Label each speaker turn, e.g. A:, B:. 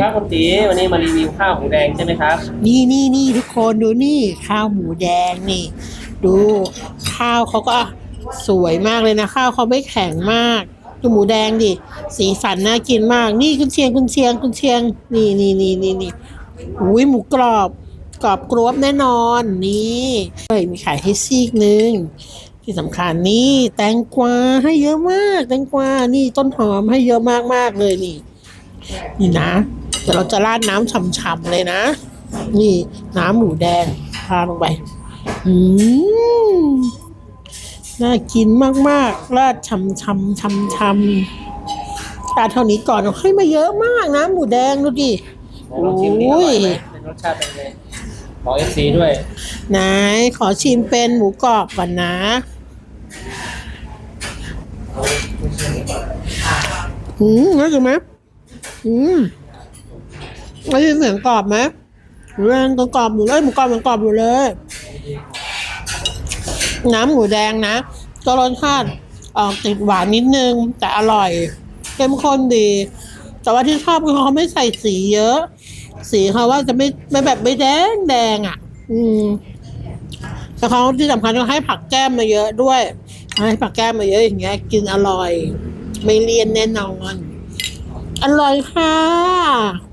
A: ครับคุณตีวันนี้มารีวิวข้าวหมูแดงใช่ไหมครับ
B: นี่นี่นี่ทุกคนดูนี่ข้าวหมูแดงนี่ ดูข้าวเขาก็สวยมากเลยนะ ข้าวเขาไม่แข็งมากดูหมูแดงดิ สีสันน่ากินมาก นี่คุณเชียงคุณเชียงคุณเชียง นี่นี่นี่นี่นี่อุ้ยหมูกรอบกรอบกรอบแน่นอนนี่เฮ้ยมีขายให้ซีกหนึ่งที่สำคัญนี่แตงกวาให้เยอะมาก แตงกวานี่ต้นหอมให้เยอะมากมากๆเลยนี่ นี่นะ ดี๋ยวเราจะราดน้ำฉ่ำๆเลยนะ นี่น้ำหมูแดงทาลงไป อืมน่ากินมากๆ ราดฉ่ำๆฉ่ำๆตาเท่านี้ก่อนเอาให้มาเยอะมากนะหมูแดงดูดิ
A: ลองชิมดิอร่อยไหมเป็นรสชาติเป็นไงบอกเอฟซีด้วย
B: ไหนขอชิมเป็นหมูกรอบก่อนนะ อืมรู้สึกไหมอืม ได้ยินเสียงกรอบไหมหมูแดงกรอบอยู่เลยหมูกรอบมันกรอบอยู่เลย น้ำหมูแดงนะก็รสชาติออกติดหวานนิดนึง แต่อร่อยเข้มข้นดี แต่ว่าที่ชอบคือเขาไม่ใส่สีเยอะ สีเขาว่าจะไม่ไม่แบบไม่แดงแดงอะ อืมแต่เขาที่สำคัญเขาให้ผักแก้มมาเยอะด้วย ให้ผักแก้มมาเยอะอย่างเงี้ย กินอร่อย ไม่เลี่ยนแน่นอน อร่อยค่ะ